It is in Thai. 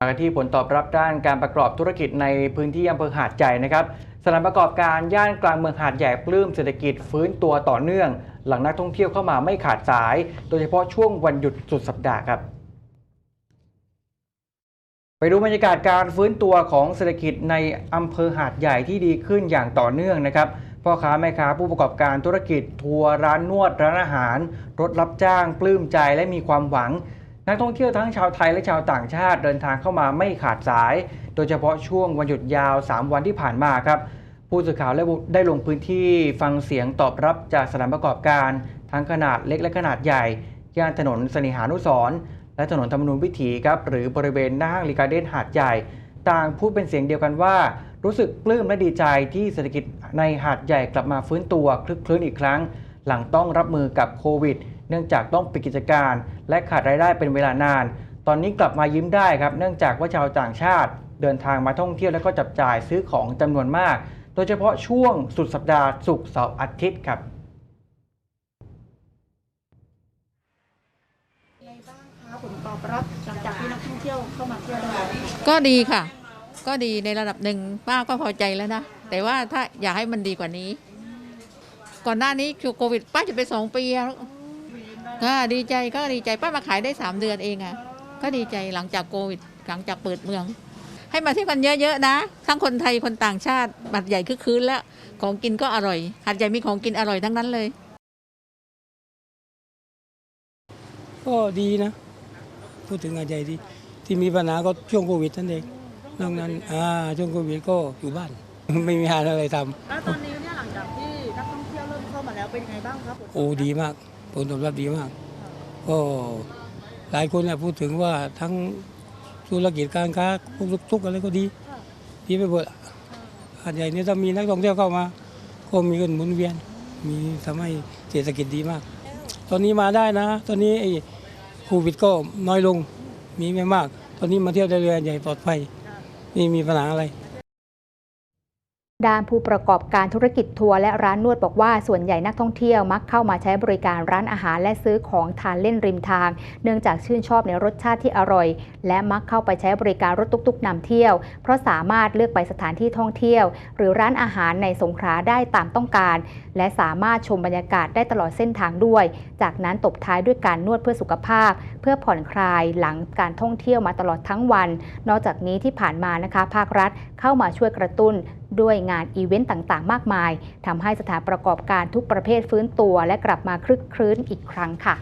มากันที่ผลตอบรับด้านการประกอบธุรกิจในพื้นที่อำเภอหาดใหญ่นะครับสถานประกอบการย่านกลางเมืองหาดใหญ่ปลื้มเศรษฐกิจฟื้นตัวต่อเนื่อง หลังนักท่องเที่ยวเข้ามาไม่ขาดสาย โดยเฉพาะช่วงวันหยุดสุดสัปดาห์ครับ ไปดูบรรยากาศการฟื้นตัวของเศรษฐกิจในอำเภอหาดใหญ่ที่ดีขึ้นอย่างต่อเนื่องนะครับพ่อค้าแม่ค้าผู้ประกอบการธุรกิจ ทัวร์ร้านนวดร้านอาหาร รถรับจ้างปลื้มใจและมีความหวัง นักท่องเที่ยวทั้งชาวไทยและชาวต่างชาติเดินทางเข้ามาไม่ขาดสาย โดยเฉพาะช่วงวันหยุดยาว 3 วันที่ผ่านมาครับผู้สื่อข่าวได้ลงพื้นที่ฟังเสียงตอบรับจากสถานประกอบการ ทั้งขนาดเล็กและขนาดใหญ่ ย่านถนนสนิหานุสรและถนนธรรมนูญวิถีครับหรือบริเวณหน้าห้างลีกาเดนหาดใหญ่ ต่างพูดเป็นเสียงเดียวกันว่า รู้สึกปลื้มและดีใจที่เศรษฐกิจในหาดใหญ่กลับมาฟื้นตัวคลึกคลื้นอีกครั้ง หลังต้องรับมือกับโควิด เนื่องจากต้องปิดกิจการ และขาดรายได้เป็นเวลานาน ตอนนี้กลับมายิ้มได้ครับ เนื่องจากว่าชาวต่างชาติ เดินทางมาท่องเที่ยวและก็จับจ่ายซื้อของจำนวนมาก โดยเฉพาะช่วงสุดสัปดาห์ศุกร์เสาร์อาทิตย์ครับยังไงบ้างคะผลตอบรับหลังจากที่นักท่องเที่ยวเข้ามาเที่ยวแล้วก็ดีค่ะ ก็ดีในระดับหนึ่งป้าก็พอใจแล้วนะแต่ว่าถ้าอยากให้มันดีกว่านี้ ก่อนหน้านี้คือโควิด ป้าจะไปสองปีแล้ว ก็ดีใจก็ดีใจป้ามาขายได้สามเดือนเองอะก็ดีใจหลังจากโควิดหลังจากเปิดเมือง ให้มาเที่ยวกันเยอะๆนะ ทั้งคนไทยคนต่างชาติบัตรใหญ่คึกคืนแล้วของกินก็อร่อยหัดใหญ่มีของกินอร่อยทั้งนั้นเลย ก็ดีนะ พูดถึงอาใหญ่ดี ที่มีปัญหาก็ช่วงโควิดนั่นเองนอกนั้นอ่าช่วงโควิดก็อยู่บ้าน ไม่มีงานอะไรทแล้วตอนนี้เนี่ยหลังจากที่นักท่องเที่ยวเริ่มเข้ามาแล้วเป็นยังไงบ้างครับำโอ้ดีมาก ผลตอบรับดีมาก ก็หลายคนเนี่ยพูดถึงว่าทั้งธุรกิจการค้าพวกทุกๆอะไรก็ดี ดีไปหมดอาใหญ่เนี่ยถ้ามีนักท่องเที่ยวเข้ามา ก็มีเงินหมุนเวียน มีทำให้เศรษฐกิจดีมาก ตอนนี้มาได้นะ ตอนนี้ไอ้โควิดก็น้อยลง มีไม่มาก ตอนนี้มาเที่ยวได้เลยใหญ่ปลอดภัยไม่มีปัญหาอะไร ด้านผู้ประกอบการธุรกิจทัวร์และร้านนวดบอกว่าส่วนใหญ่นักท่องเที่ยวมักเข้ามาใช้บริการร้านอาหารและซื้อของทานเล่นริมทาง เนื่องจากชื่นชอบในรสชาติที่อร่อย และมักเข้าไปใช้บริการรถตุ๊กๆนำเที่ยว เพราะสามารถเลือกไปสถานที่ท่องเที่ยว หรือร้านอาหารในสงขลาได้ตามต้องการ และสามารถชมบรรยากาศได้ตลอดเส้นทางด้วย จากนั้นตบท้ายด้วยการนวดเพื่อสุขภาพ เพื่อผ่อนคลายหลังการท่องเที่ยวมาตลอดทั้งวัน นอกจากนี้ที่ผ่านมานะคะ ภาครัฐเข้ามาช่วยกระตุ้น ด้วยงานอีเวนต์ต่างๆ มากมายทำให้สถานประกอบการทุกประเภทฟื้นตัว และกลับมาคลึกครื้นอีกครั้งค่ะ